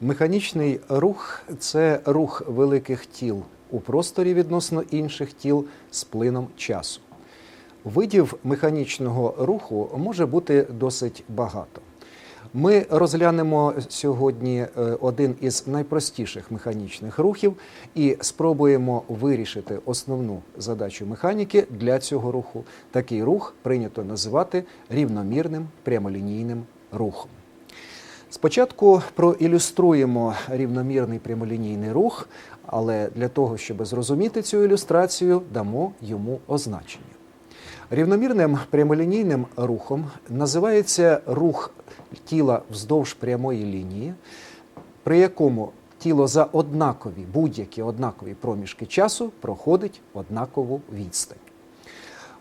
Механічний рух це рух великих тіл у просторі відносно інших тіл з плином часу. Видів механічного руху може бути досить багато. Ми розглянемо сьогодні е, один із найпростіших механічних рухів і спробуємо вирішити основну задачу механіки для цього руху. Такий рух прийнято називати рівномірним прямолінійним рухом. Спочатку проілюструємо рівномірний прямолінійний рух, але для того, щоб зрозуміти цю ілюстрацію, дамо йому означення. Рівномірним прямолінійним рухом називається рух тіла вздовж прямої лінії, при якому тіло за однакові будь-які однакові проміжки часу проходить однакову відстань.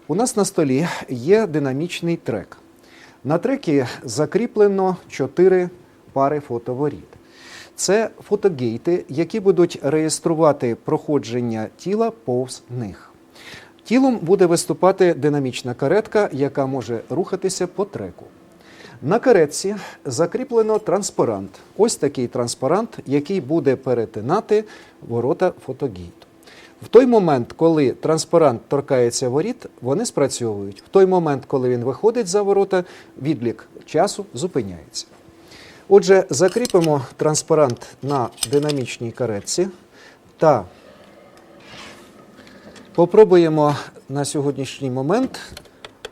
У нас на столі є динамічний трек. На трекі закріплено чотири пари фотоворіт. Це фотогейти, які будуть реєструвати проходження тіла повз них. Тілом буде виступати динамічна каретка, яка може рухатися по треку. На каретці закріплено транспарант. Ось такий транспарант, який буде перетинати ворота фотогейту. В той момент, коли транспарант торкається воріт, вони спрацьовують. В той момент, коли він виходить за ворота, відлік часу зупиняється. Отже, закріпимо транспарант на динамічній каретці та попробуємо на сьогоднішній момент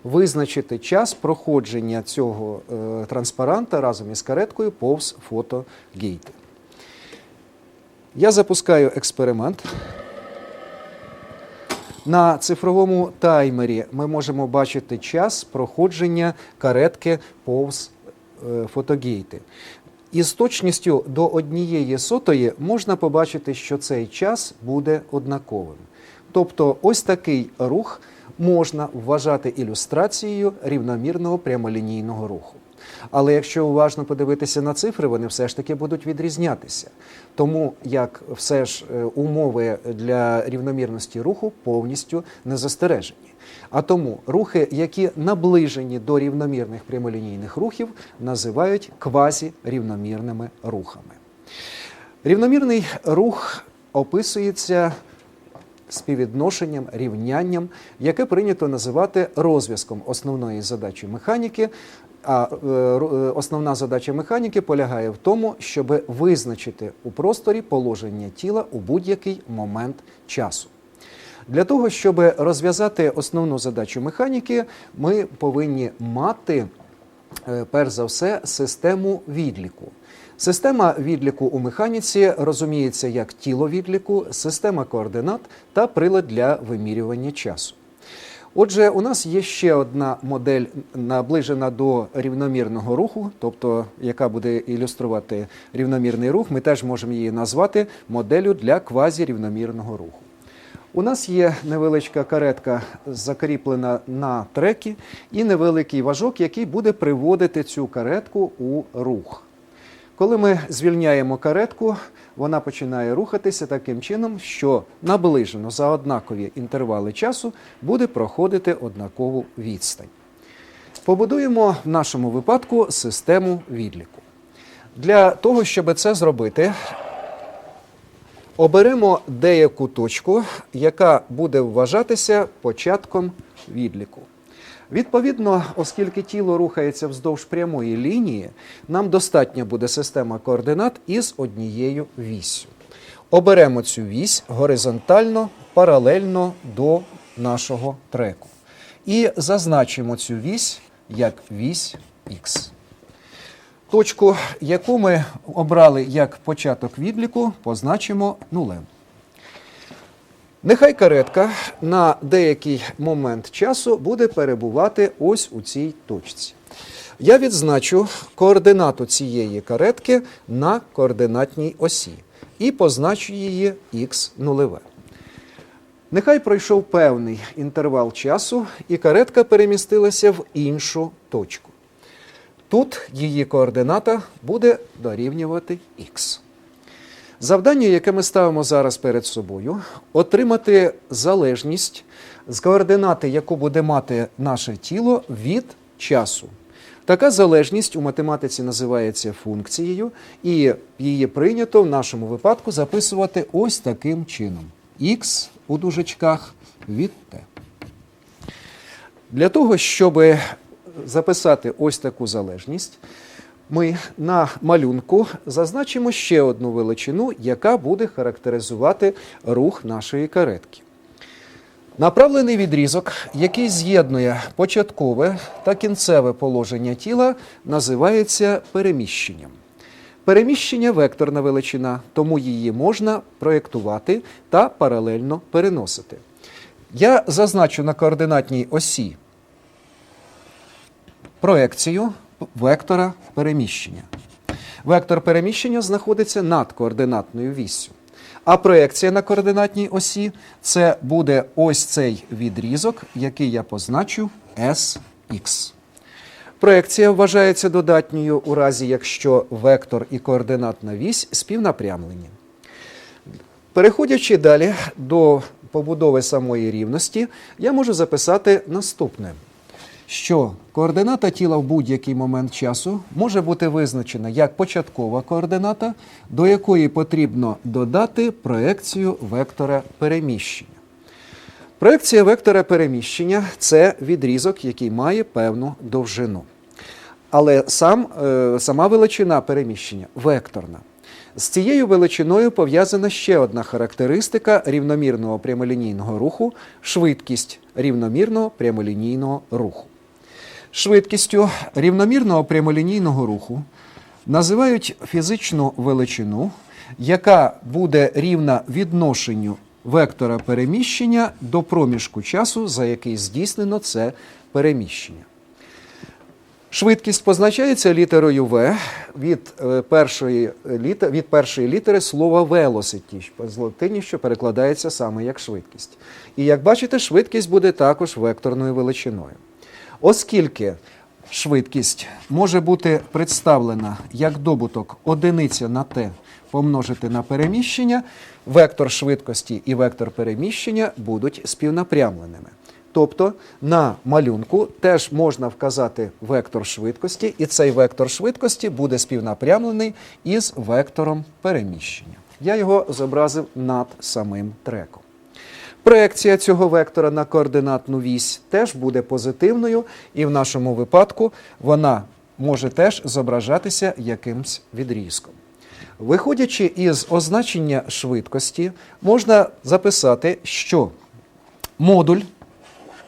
визначити час проходження цього е, транспаранта разом із кареткою повз фотогейти. Я запускаю експеримент. На цифровому таймері ми можемо бачити час проходження каретки повз е, фотогейти. Із точністю до однієї сотої можна побачити, що цей час буде однаковим. Тобто, ось такий рух можна вважати ілюстрацією рівномірного прямолінійного руху. Але якщо уважно подивитися на цифри, вони все ж таки будуть відрізнятися. Тому як все ж е, умови для рівномірності руху повністю не застережені. А тому рухи, які наближені до рівномірних прямолінійних рухів, називають квазірівномірними рухами. Рівномірний рух описується співвідношенням, рівнянням, яке прийнято називати розв'язком основної задачі механіки. А е, е, основна задача механіки полягає в тому, щоб визначити у просторі положення тіла у будь-який момент часу. Для того, щоб розв'язати основну задачу механіки, ми повинні мати е, перш за все систему відліку. Система відліку у механіці розуміється як тіло відліку, система координат та прилад для вимірювання часу. Отже, у нас є ще одна модель наближена до рівномірного руху, тобто яка буде ілюструвати рівномірний рух. Ми теж можемо її назвати моделлю для квазірівномірного руху. У нас є невеличка каретка закріплена на трекі і невеликий важок, який буде приводити цю каретку у рух. Коли ми звільняємо каретку, вона починає рухатися таким чином, що наближено за однакові інтервали часу буде проходити однакову відстань. Побудуємо в нашому випадку систему відліку. Для того, щоб це зробити, оберемо деяку точку, яка буде вважатися початком відліку. Відповідно, оскільки тіло рухається вздовж прямої лінії, нам достатня буде система координат із однією віссю. Оберемо цю вісь горизонтально, паралельно до нашого треку. І зазначимо цю вісь як вісь Х. Точку, яку ми обрали як початок відліку, позначимо нулем. Нехай каретка на деякий момент часу буде перебувати ось у цій точці. Я відзначу координату цієї каретки на координатній осі і позначу її х нулеве. Нехай пройшов певний інтервал часу, і каретка перемістилася в іншу точку. Тут її координата буде дорівнювати х. Завдання, яке ми ставимо зараз перед собою, отримати залежність з координати, яку буде мати наше тіло від часу. Така залежність у математиці називається функцією, і її прийнято в нашому випадку записувати ось таким чином: х у дужечках від t. Для того, щоб записати ось таку залежність, ми на малюнку зазначимо ще одну величину, яка буде характеризувати рух нашої каретки. Направлений відрізок, який з'єднує початкове та кінцеве положення тіла, називається переміщенням. Переміщення векторна величина, тому її можна проєктувати та паралельно переносити. Я зазначу на координатній осі проекцію вектора переміщення. Вектор переміщення знаходиться над координатною віссю. А проекція на координатній осі це буде ось цей відрізок, який я позначу SX. Проекція вважається додатньою у разі, якщо вектор і координатна вісь співнапрямлені. Переходячи далі до побудови самої рівності, я можу записати наступне: що координата тіла в будь-який момент часу може бути визначена як початкова координата, до якої потрібно додати проекцію вектора переміщення. Проекція вектора переміщення це відрізок, який має певну довжину. Але сам, е, сама величина переміщення векторна. З цією величиною пов'язана ще одна характеристика рівномірного прямолінійного руху швидкість рівномірного прямолінійного руху. Швидкістю рівномірного прямолінійного руху називають фізичну величину, яка буде рівна відношенню вектора переміщення до проміжку часу, за який здійснено це переміщення. Швидкість позначається літерою В від е, першої, літери, від першої літери слова velocity, з латині, що перекладається саме як швидкість. І як бачите, швидкість буде також векторною величиною. Оскільки швидкість може бути представлена як добуток одиниця на t помножити на переміщення, вектор швидкості і вектор переміщення будуть співнапрямленими. Тобто на малюнку теж можна вказати вектор швидкості, і цей вектор швидкості буде співнапрямлений із вектором переміщення. Я його зобразив над самим треком. Проекція цього вектора на координатну вісь теж буде позитивною, і в нашому випадку вона може теж зображатися якимсь відрізком. Виходячи із означення швидкості, можна записати, що модуль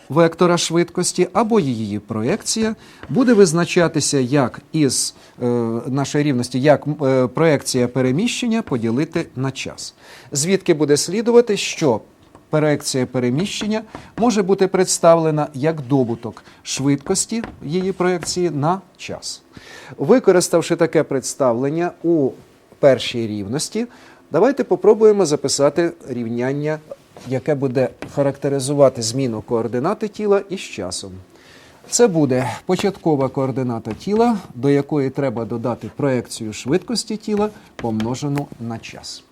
вектора швидкості або її проекція буде визначатися як із е, нашої рівності, як е, проекція переміщення поділити на час. Звідки буде слідувати, що Проекція переміщення може бути представлена як добуток швидкості її проекції на час. Використавши таке представлення у першій рівності, давайте попробуємо записати рівняння, яке буде характеризувати зміну координати тіла із часом. Це буде початкова координата тіла, до якої треба додати проекцію швидкості тіла, помножену на час.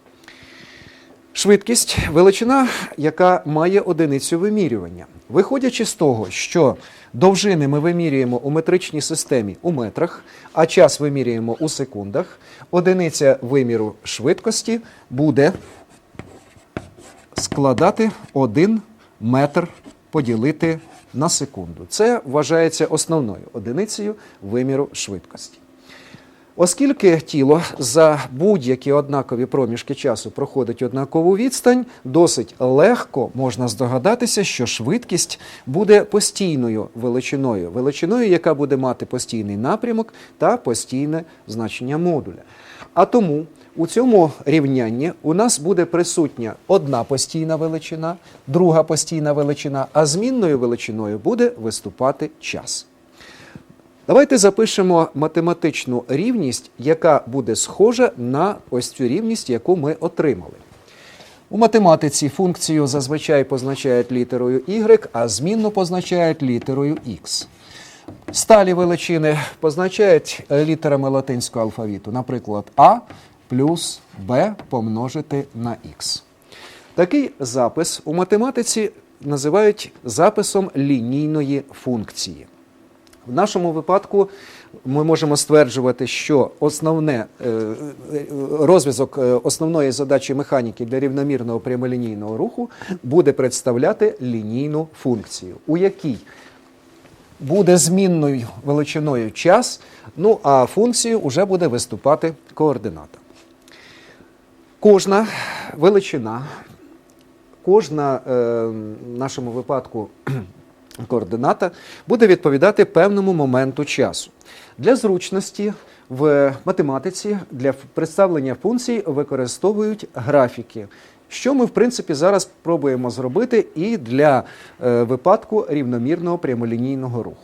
Швидкість величина, яка має одиницю вимірювання. Виходячи з того, що довжини ми вимірюємо у метричній системі у метрах, а час вимірюємо у секундах, одиниця виміру швидкості буде складати 1 метр поділити на секунду. Це вважається основною одиницею виміру швидкості. Оскільки тіло за будь-які однакові проміжки часу проходить однакову відстань, досить легко можна здогадатися, що швидкість буде постійною величиною, величиною, яка буде мати постійний напрямок та постійне значення модуля. А тому у цьому рівнянні у нас буде присутня одна постійна величина, друга постійна величина, а змінною величиною буде виступати час. Давайте запишемо математичну рівність, яка буде схожа на ось цю рівність, яку ми отримали. У математиці функцію зазвичай позначають літерою y, а змінну позначають літерою x. Сталі величини позначають літерами латинського алфавіту, наприклад, А плюс Б помножити на х. Такий запис у математиці називають записом лінійної функції. В нашому випадку ми можемо стверджувати, що основне е, е, розв'язок е, основної задачі механіки для рівномірного прямолінійного руху буде представляти лінійну функцію, у якій буде змінною величиною час, ну а функцію вже буде виступати координата. Кожна величина, кожна в нашому випадку координата буде відповідати певному моменту часу. Для зручності в математиці для представлення функцій використовують графіки, що ми, в принципі, зараз пробуємо зробити і для е, випадку рівномірного прямолінійного руху.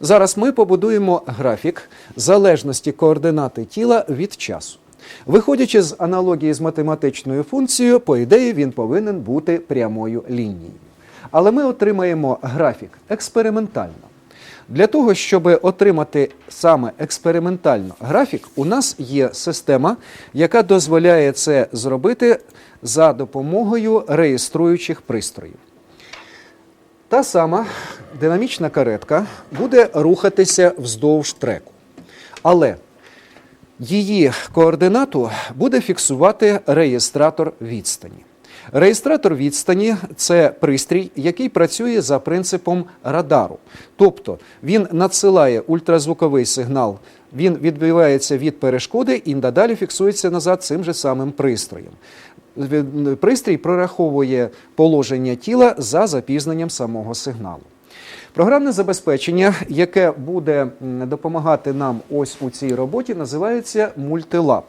Зараз ми побудуємо графік залежності координати тіла від часу. Виходячи з аналогії з математичною функцією, по ідеї він повинен бути прямою лінією. Але ми отримаємо графік експериментально. Для того, щоб отримати саме експериментально графік, у нас є система, яка дозволяє це зробити за допомогою реєструючих пристроїв. Та сама динамічна каретка буде рухатися вздовж треку. Але її координату буде фіксувати реєстратор відстані. Реєстратор відстані це пристрій, який працює за принципом радару. Тобто він надсилає ультразвуковий сигнал, він відбивається від перешкоди і надалі фіксується назад цим же самим пристроєм. Пристрій прораховує положення тіла за запізненням самого сигналу. Програмне забезпечення, яке буде допомагати нам ось у цій роботі, називається мультилаб.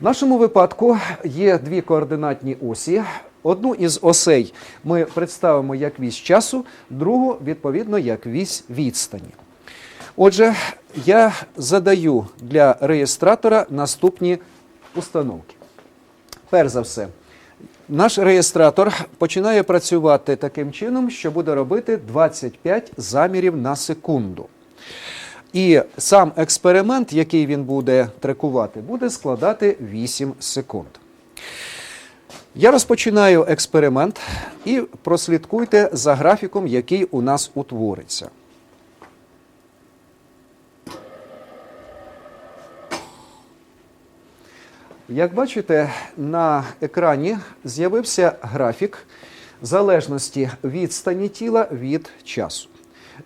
В нашому випадку є дві координатні осі. Одну із осей ми представимо як вісь часу, другу, відповідно, як вісь відстані. Отже, я задаю для реєстратора наступні установки. Перш за все, наш реєстратор починає працювати таким чином, що буде робити 25 замірів на секунду. І сам експеримент, який він буде трекувати, буде складати 8 секунд. Я розпочинаю експеримент і прослідкуйте за графіком, який у нас утвориться. Як бачите, на екрані з'явився графік залежності відстані тіла від часу.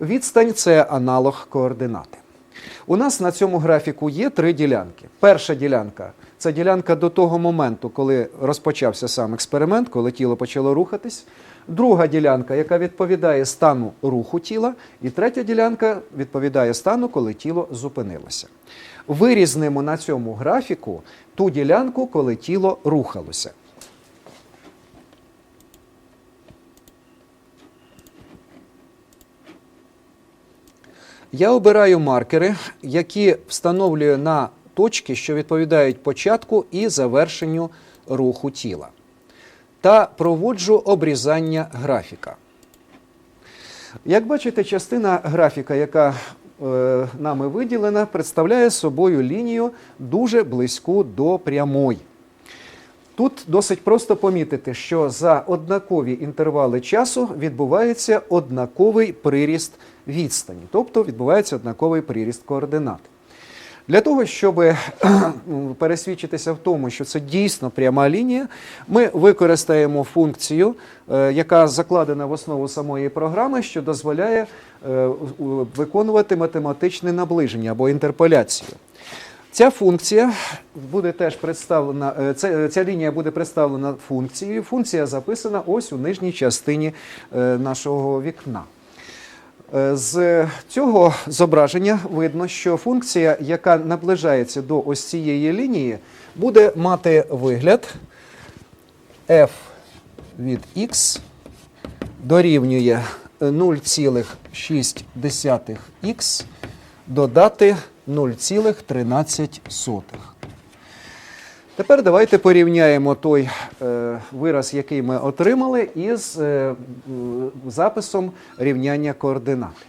Відстань це аналог координати. У нас на цьому графіку є три ділянки. Перша ділянка це ділянка до того моменту, коли розпочався сам експеримент, коли тіло почало рухатись. Друга ділянка, яка відповідає стану руху тіла, і третя ділянка відповідає стану, коли тіло зупинилося. Вирізнимо на цьому графіку ту ділянку, коли тіло рухалося. Я обираю маркери, які встановлюю на точки, що відповідають початку і завершенню руху тіла. Та проводжу обрізання графіка. Як бачите, частина графіка, яка е, нами виділена, представляє собою лінію дуже близьку до прямої. Тут досить просто помітити, що за однакові інтервали часу відбувається однаковий приріст відстані, тобто відбувається однаковий приріст координат. Для того, щоб пересвідчитися в тому, що це дійсно пряма лінія, ми використаємо функцію, е, яка закладена в основу самої програми, що дозволяє е, виконувати математичне наближення або інтерполяцію. Ця функція буде теж представлена. е, Це, ця лінія буде представлена функцією. Функція записана ось у нижній частині е, нашого вікна. Е, З цього зображення видно, що функція, яка наближається до ось цієї лінії, буде мати вигляд f від x дорівнює 0,6х додати 0,13. Тепер давайте порівняємо той е, вираз, який ми отримали, із е, записом рівняння координат.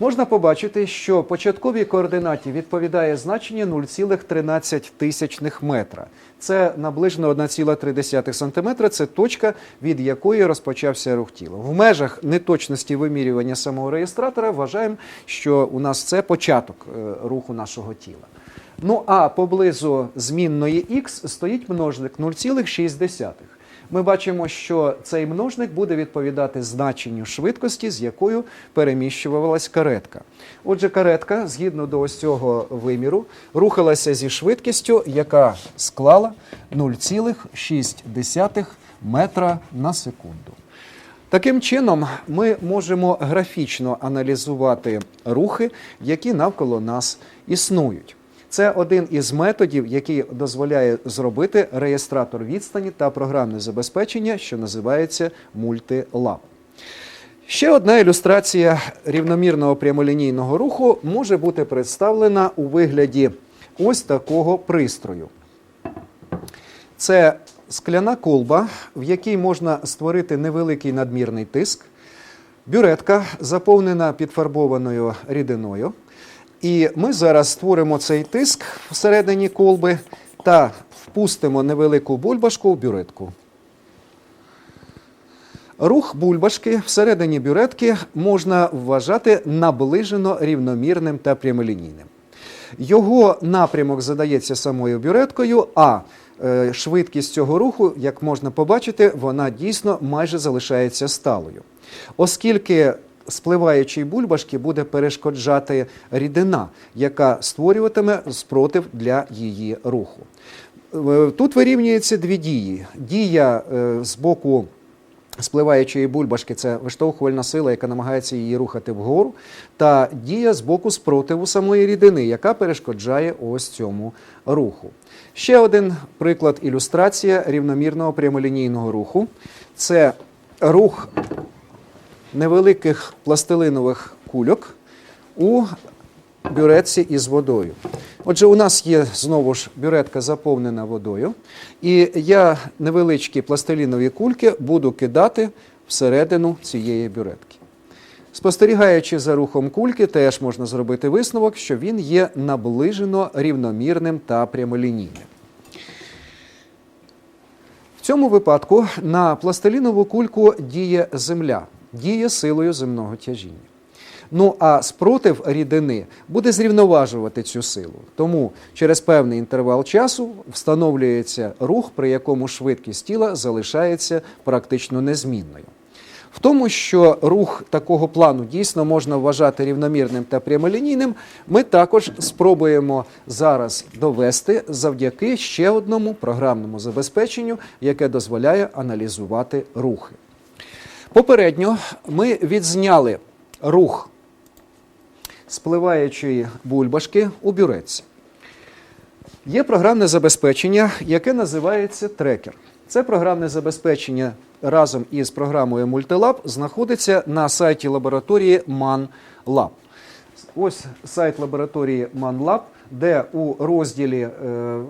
Можна побачити, що початковій координаті відповідає значення 0,13 тисячних метра. Це наближено 1,3 см, це точка, від якої розпочався рух тіла. В межах неточності вимірювання самого реєстратора вважаємо, що у нас це початок е, руху нашого тіла. Ну а поблизу змінної х стоїть множник 0,6. Ми бачимо, що цей множник буде відповідати значенню швидкості, з якою переміщувалась каретка. Отже, каретка, згідно до ось цього виміру, рухалася зі швидкістю, яка склала 0,6 метра на секунду. Таким чином, ми можемо графічно аналізувати рухи, які навколо нас існують. Це один із методів, який дозволяє зробити реєстратор відстані та програмне забезпечення, що називається мультилаб. Ще одна ілюстрація рівномірного прямолінійного руху може бути представлена у вигляді ось такого пристрою. Це скляна колба, в якій можна створити невеликий надмірний тиск, бюретка заповнена підфарбованою рідиною. І ми зараз створимо цей тиск всередині колби та впустимо невелику бульбашку в бюретку. Рух бульбашки всередині бюретки можна вважати наближено рівномірним та прямолінійним. Його напрямок задається самою бюреткою, а е, швидкість цього руху, як можна побачити, вона дійсно майже залишається сталою. Оскільки спливаючій бульбашки буде перешкоджати рідина, яка створюватиме спротив для її руху. Е, Тут вирівнюються дві дії: дія е, з боку спливаючої бульбашки це виштовхувальна сила, яка намагається її рухати вгору, та дія з боку спротиву самої рідини, яка перешкоджає ось цьому руху. Ще один приклад ілюстрація рівномірного прямолінійного руху це рух невеликих пластилинових кульок у бюретці із водою. Отже, у нас є знову ж бюретка заповнена водою, і я невеличкі пластилінові кульки буду кидати всередину цієї бюретки. Спостерігаючи за рухом кульки, теж можна зробити висновок, що він є наближено рівномірним та прямолінійним. В цьому випадку на пластилінову кульку діє земля, діє силою земного тяжіння. Ну а спротив рідини буде зрівноважувати цю силу. Тому через певний інтервал часу встановлюється рух, при якому швидкість тіла залишається практично незмінною. В тому, що рух такого плану дійсно можна вважати рівномірним та прямолінійним, ми також спробуємо зараз довести завдяки ще одному програмному забезпеченню, яке дозволяє аналізувати рухи. Попередньо ми відзняли рух спливаючої бульбашки у бюретці. Є програмне забезпечення, яке називається трекер. Це програмне забезпечення разом із програмою Multilab знаходиться на сайті лабораторії ManLab. Ось сайт лабораторії ManLab, де у розділі е,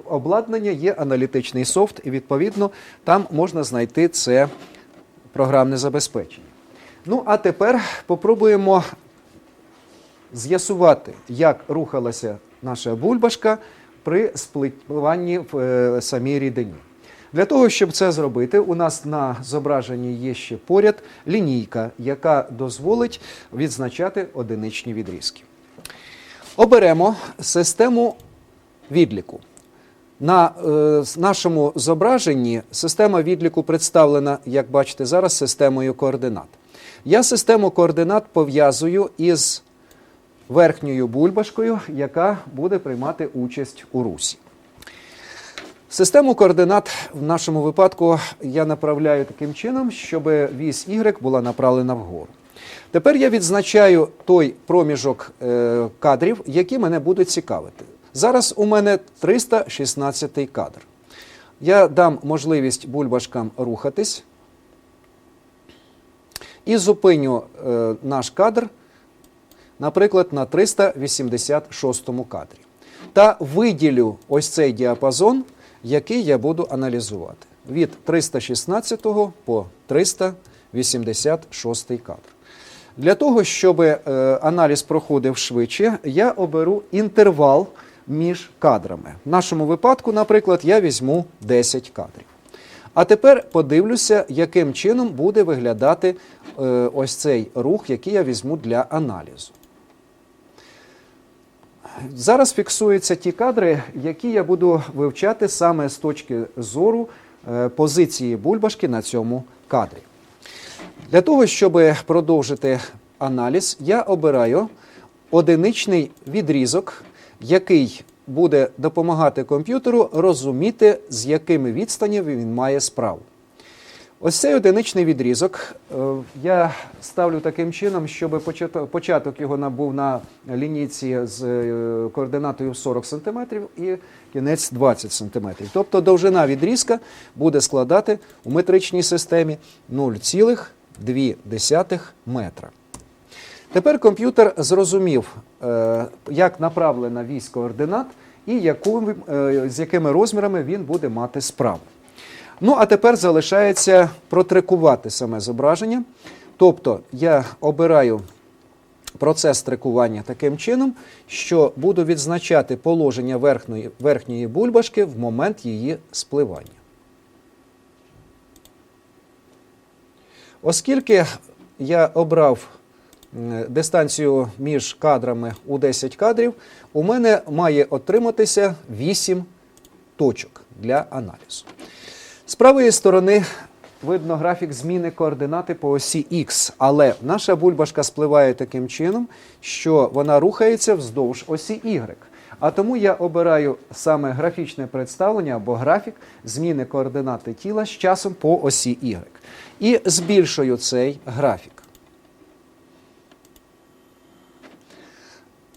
обладнання є аналітичний софт, і відповідно там можна знайти це програмне забезпечення. Ну, а тепер попробуємо з'ясувати, як рухалася наша бульбашка при спливанні в е, самій рідині. Для того, щоб це зробити, у нас на зображенні є ще поряд лінійка, яка дозволить відзначати одиничні відрізки. Оберемо систему відліку. На е, нашому зображенні система відліку представлена, як бачите, зараз системою координат. Я систему координат пов'язую із верхньою бульбашкою, яка буде приймати участь у русі. Систему координат в нашому випадку я направляю таким чином, щоб вісь Y була направлена вгору. Тепер я відзначаю той проміжок е, кадрів, які мене будуть цікавити. Зараз у мене 316 кадр. Я дам можливість бульбашкам рухатись і зупиню е, наш кадр, наприклад, на 386 кадрі. Та виділю ось цей діапазон, який я буду аналізувати від 316 по 386 кадр. Для того, щоб е, аналіз проходив швидше, я оберу інтервал між кадрами. В нашому випадку, наприклад, я візьму 10 кадрів. А тепер подивлюся, яким чином буде виглядати е, ось цей рух, який я візьму для аналізу. Зараз фіксуються ті кадри, які я буду вивчати саме з точки зору е, позиції бульбашки на цьому кадрі. Для того, щоб продовжити аналіз, я обираю одиничний відрізок, який буде допомагати комп'ютеру розуміти, з якими відстанями він має справу. Ось цей одиничний відрізок е, я ставлю таким чином, щоб початок- його на- був на лінійці з е, координатою 40 см і кінець 20 см. Тобто довжина відрізка буде складати у метричній системі 0,2 метра. Тепер комп'ютер зрозумів, е, як направлена вісь координат і яку, е, з якими розмірами він буде мати справу. Ну, а тепер залишається протрекувати саме зображення. Тобто я обираю процес трекування таким чином, що буду відзначати положення верхньої, верхньої бульбашки в момент її спливання. Оскільки я обрав дистанцію між кадрами у 10 кадрів, у мене має отриматися 8 точок для аналізу. З правої сторони видно графік зміни координати по осі Х, але наша бульбашка спливає таким чином, що вона рухається вздовж осі Y. А тому я обираю саме графічне представлення або графік зміни координати тіла з часом по осі Y. І збільшую цей графік.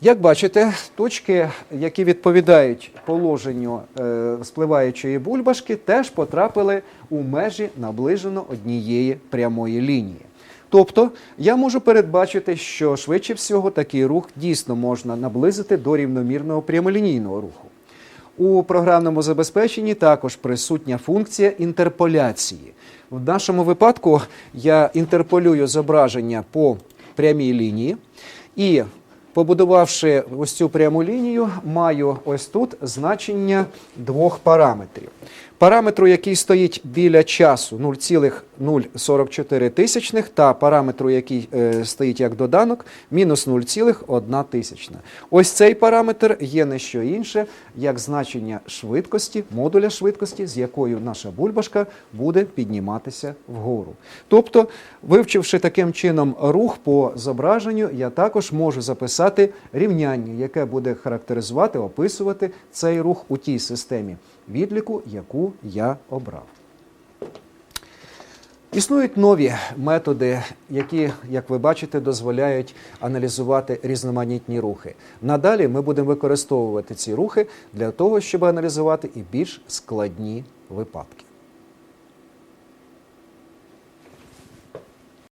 Як бачите, точки, які відповідають положенню е, спливаючої бульбашки, теж потрапили у межі наближено однієї прямої лінії. Тобто я можу передбачити, що швидше всього такий рух дійсно можна наблизити до рівномірного прямолінійного руху. У програмному забезпеченні також присутня функція інтерполяції. В нашому випадку я інтерполюю зображення по прямій лінії і Побудувавши ось цю пряму лінію, маю ось тут значення двох параметрів. Параметру, який стоїть біля часу 0,044 тисячних, та параметру, який е, стоїть як доданок, мінус 0,1 тисячна. Ось цей параметр є не що інше, як значення швидкості, модуля швидкості, з якою наша бульбашка буде підніматися вгору. Тобто, вивчивши таким чином рух по зображенню, я також можу записати рівняння, яке буде характеризувати, описувати цей рух у тій системі відліку, яку я обрав. Існують нові методи, які, як ви бачите, дозволяють аналізувати різноманітні рухи. Надалі ми будемо використовувати ці рухи для того, щоб аналізувати і більш складні випадки.